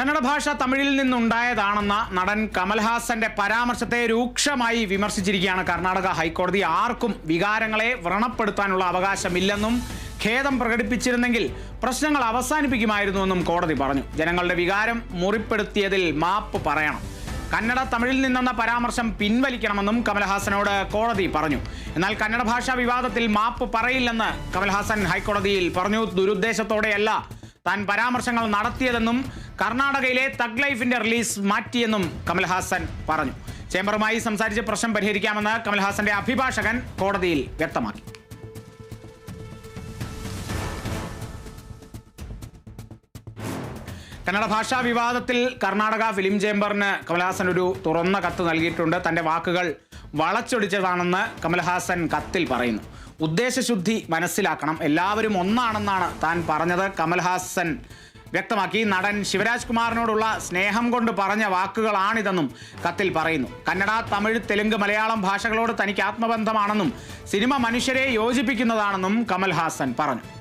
കന്നഡ ഭാഷ തമിഴിൽ നിന്നുണ്ടായതാണെന്ന നടൻ കമൽഹാസന്റെ പരാമർശത്തെ രൂക്ഷമായി വിമർശിച്ചിരിക്കുകയാണ് കർണാടക ഹൈക്കോടതി. ആർക്കും വികാരങ്ങളെ വ്രണപ്പെടുത്താനുള്ള അവകാശമില്ലെന്നും ഖേദം പ്രകടിപ്പിച്ചിരുന്നെങ്കിൽ പ്രശ്നങ്ങൾ അവസാനിപ്പിക്കുമായിരുന്നുവെന്നും കോടതി പറഞ്ഞു. ജനങ്ങളുടെ വികാരം മുറിപ്പെടുത്തിയതിൽ മാപ്പ് പറയണം. കന്നഡ തമിഴിൽ നിന്നെന്ന പരാമർശം പിൻവലിക്കണമെന്നും കമൽഹാസനോട് കോടതി പറഞ്ഞു. എന്നാൽ കന്നഡ ഭാഷാ വിവാദത്തിൽ മാപ്പ് പറയില്ലെന്ന് കമൽഹാസൻ ഹൈക്കോടതിയിൽ പറഞ്ഞു. ദുരുദ്ദേശത്തോടെയല്ല താൻ പരാമർശങ്ങൾ നടത്തിയതെന്നും കർണാടകയിലെ തഗ് ലൈഫിന്റെ റിലീസ് മാറ്റിയെന്നും കമൽഹാസൻ പറഞ്ഞു. ചേംബറുമായി സംസാരിച്ച് പ്രശ്നം പരിഹരിക്കാമെന്ന് കമൽഹാസന്റെ അഭിഭാഷകൻ കോടതിയിൽ വ്യക്തമാക്കി. കന്നഡ ഭാഷാ വിവാദത്തിൽ കർണാടക ഫിലിം ചേംബറിന് കമൽഹാസൻ ഒരു തുറന്ന കത്ത് നൽകിയിട്ടുണ്ട്. തന്റെ വാക്കുകൾ വളച്ചൊടിച്ചതാണെന്ന് കമൽഹാസൻ കത്തിൽ പറയുന്നു. ഉദ്ദേശശുദ്ധി മനസ്സിലാക്കണം. എല്ലാവരും ഒന്നാണെന്നാണ് താൻ പറഞ്ഞത്. കമൽഹാസൻ വ്യക്തമാക്കി. നടൻ ശിവരാജ് കുമാറിനോടുള്ള സ്നേഹം കൊണ്ട് പറഞ്ഞ വാക്കുകളാണിതെന്നും കത്തിൽ പറയുന്നു. കന്നഡ തമിഴ് തെലുങ്ക് മലയാളം ഭാഷകളോട് തനിക്ക് ആത്മബന്ധമാണെന്നും സിനിമ മനുഷ്യരെ യോജിപ്പിക്കുന്നതാണെന്നും കമൽഹാസൻ പറഞ്ഞു.